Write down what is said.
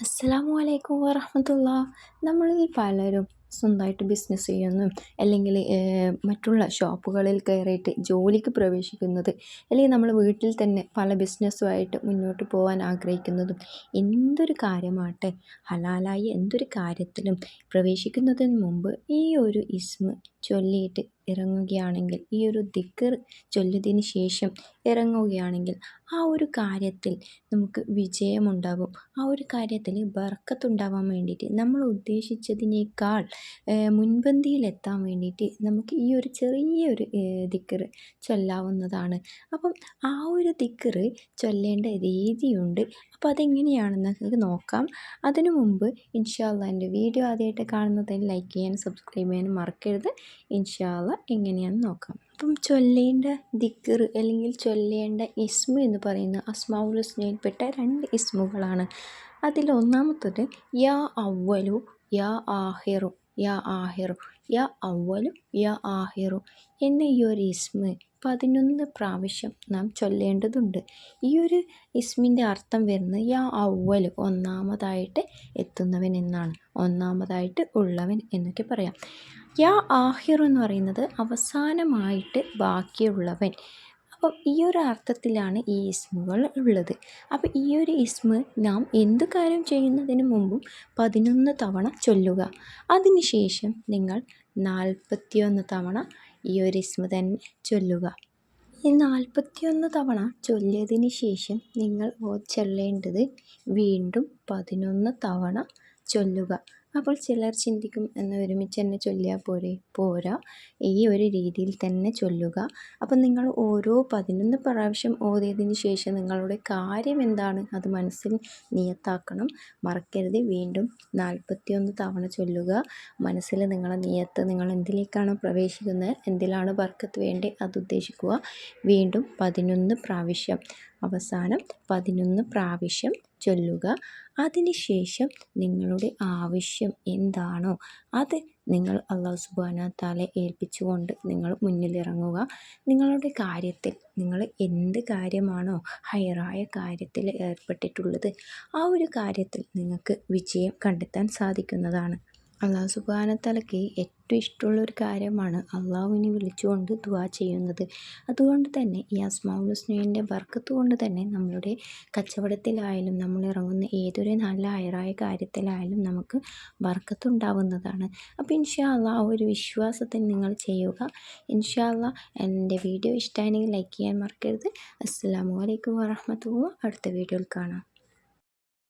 അസ്സലാമു അലൈക്കും വറഹമത്തുള്ള. നമ്മളിൽ പലരും സ്വന്തമായിട്ട് ബിസിനസ് ചെയ്യുന്നു. അല്ലെങ്കിൽ മറ്റുള്ള ഷോപ്പുകളിൽ കയറിയിട്ട് ജോലിക്ക് പ്രവേശിക്കുന്നത് അല്ലെങ്കിൽ നമ്മൾ വീട്ടിൽ തന്നെ പല ബിസിനസ്സുമായിട്ട് മുന്നോട്ട് പോകാൻ ആഗ്രഹിക്കുന്നതും എന്തൊരു കാര്യമാട്ടെ ഹലാലായി എന്തൊരു കാര്യത്തിലും പ്രവേശിക്കുന്നതിന് മുമ്പ് ഈ ഒരു ഇസ്മ ചൊല്ലിയിട്ട് ഇറങ്ങുകയാണെങ്കിൽ ഈ ഒരു ദിക്കർ ചൊല്ലിയതിന് ശേഷം ഇറങ്ങുകയാണെങ്കിൽ ആ ഒരു കാര്യത്തിൽ നമുക്ക് വിജയമുണ്ടാകും. ആ ഒരു കാര്യത്തിൽ ബർക്കത്തുണ്ടാവാൻ വേണ്ടിയിട്ട് നമ്മൾ ഉദ്ദേശിച്ചതിനേക്കാൾ മുൻപന്തിയിലെത്താൻ വേണ്ടിയിട്ട് നമുക്ക് ഈ ഒരു ചെറിയൊരു ദിക്കർ ചൊല്ലാവുന്നതാണ്. അപ്പം ആ ഒരു ദിക്കർ ചൊല്ലേണ്ട രീതിയുണ്ട്. അപ്പോൾ അതെങ്ങനെയാണെന്ന് നോക്കാം. അതിനു മുമ്പ് ഇൻഷാല്ല എന്റെ വീഡിയോ ആദ്യമായിട്ട് കാണുന്നതിന് ലൈക്ക് ചെയ്യാനും സബ്സ്ക്രൈബ് ചെയ്യാനും മറക്കരുത്. ഇൻഷാല്ല എങ്ങനെയാണെന്ന് നോക്കാം. അപ്പം ചൊല്ലേണ്ട ദിക്കർ അല്ലെങ്കിൽ ചൊല്ലേണ്ട ഇസ്മു എന്ന് പറയുന്ന അസ്മാവുൽ ഹുസ്നയിൽപ്പെട്ട രണ്ട് ഇസ്മുകളാണ്. അതിൽ ഒന്നാമത്തത് യാ അവ്വലു യാ ആഹിറു. യാ ആഹിറു യാ അവലു യാ ആഹിറു. എന്ന ഈ ഒരു ഇസ്മ പതിനൊന്ന് പ്രാവശ്യം നാം ചൊല്ലേണ്ടതുണ്ട്. ഈ ഒരു ഇസ്മിന്റെ അർത്ഥം വരുന്നത് യാ അവലു ഒന്നാമതായിട്ട് എത്തുന്നവൻ എന്നാണ്. ഒന്നാമതായിട്ട് ഉള്ളവൻ എന്നൊക്കെ പറയാം. യാ ആഹിർ എന്ന് പറയുന്നത് അവസാനമായിട്ട് ബാക്കിയുള്ളവൻ. അപ്പം ഈ ഒരു അർത്ഥത്തിലാണ് ഈ ഇസ്മുകൾ ഉള്ളത്. അപ്പോൾ ഈ ഒരു ഇസ്മ് നാം എന്ത് കാര്യം ചെയ്യുന്നതിന് മുമ്പും പതിനൊന്ന് തവണ ചൊല്ലുക. അതിനുശേഷം നിങ്ങൾ നാൽപ്പത്തിയൊന്ന് തവണ ഈ ഒരു ഇസ്മ തന്നെ ചൊല്ലുക. ഈ നാൽപ്പത്തിയൊന്ന് തവണ ചൊല്ലിയതിന് ശേഷം നിങ്ങൾ ചൊല്ലേണ്ടത് വീണ്ടും പതിനൊന്ന് തവണ ചൊല്ലുക. അപ്പോൾ ചിലർ ചിന്തിക്കും എന്ന് ഒരുമിച്ച് തന്നെ ചൊല്ലിയാൽ പോരെ? പോരാ. ഈ ഒരു രീതിയിൽ തന്നെ ചൊല്ലുക. അപ്പം നിങ്ങൾ ഓരോ പതിനൊന്ന് പ്രാവശ്യം ഓതിയതിന് ശേഷം നിങ്ങളുടെ കാര്യം എന്താണ്? അത് മനസ്സിൽ നിയത്താക്കണം. മറക്കരുത്. വീണ്ടും നാൽപ്പത്തിയൊന്ന് തവണ ചൊല്ലുക. മനസ്സിൽ നിങ്ങളെ നിയത്ത് നിങ്ങൾ എന്തിലേക്കാണ് പ്രവേശിക്കുന്നത് എന്തിലാണ് ബർക്കത്ത് വേണ്ടി അത് ഉദ്ദേശിക്കുക. വീണ്ടും പതിനൊന്ന് പ്രാവശ്യം. അവസാനം പതിനൊന്ന് പ്രാവശ്യം ചൊല്ലുക. അതിനുശേഷം നിങ്ങളുടെ ആവശ്യം എന്താണോ അത് നിങ്ങൾ അള്ളാഹു സുബാന താലെ ഏൽപ്പിച്ചുകൊണ്ട് നിങ്ങൾ മുന്നിലിറങ്ങുക. നിങ്ങളുടെ കാര്യത്തിൽ നിങ്ങൾ എന്ത് കാര്യമാണോ ഹയറായ കാര്യത്തിൽ ഏർപ്പെട്ടിട്ടുള്ളത് ആ ഒരു കാര്യത്തിൽ നിങ്ങൾക്ക് വിജയം കണ്ടെത്താൻ സാധിക്കുന്നതാണ്. അള്ളാഹു സുബാനത്തലയ്ക്ക് ഏറ്റവും ഇഷ്ടമുള്ള ഒരു കാര്യമാണ് അള്ളാഹുവിനെ വിളിച്ചുകൊണ്ട് ദുവാ ചെയ്യുന്നത്. അതുകൊണ്ട് തന്നെ ഈ ഹുസ്നയുടെ ബർക്കത്ത് കൊണ്ട് തന്നെ നമ്മളുടെ കച്ചവടത്തിലായാലും നമ്മൾ ഇറങ്ങുന്ന ഏതൊരു നല്ല അയറായ കാര്യത്തിലായാലും നമുക്ക് ബർക്കത്ത് ഉണ്ടാവുന്നതാണ്. അപ്പോൾ ഇൻഷാ അള്ളാഹ് ആ ഒരു വിശ്വാസത്തിൽ നിങ്ങൾ ചെയ്യുക. ഇൻഷാ അള്ളാഹ് എന്റെ വീഡിയോ ഇഷ്ടമായെങ്കിൽ ലൈക്ക് ചെയ്യാൻ മറക്കരുത്. അസ്സാം വലൈക്കും വാഹമത്തുള്ള അടുത്ത വീഡിയോയിൽ കാണാം.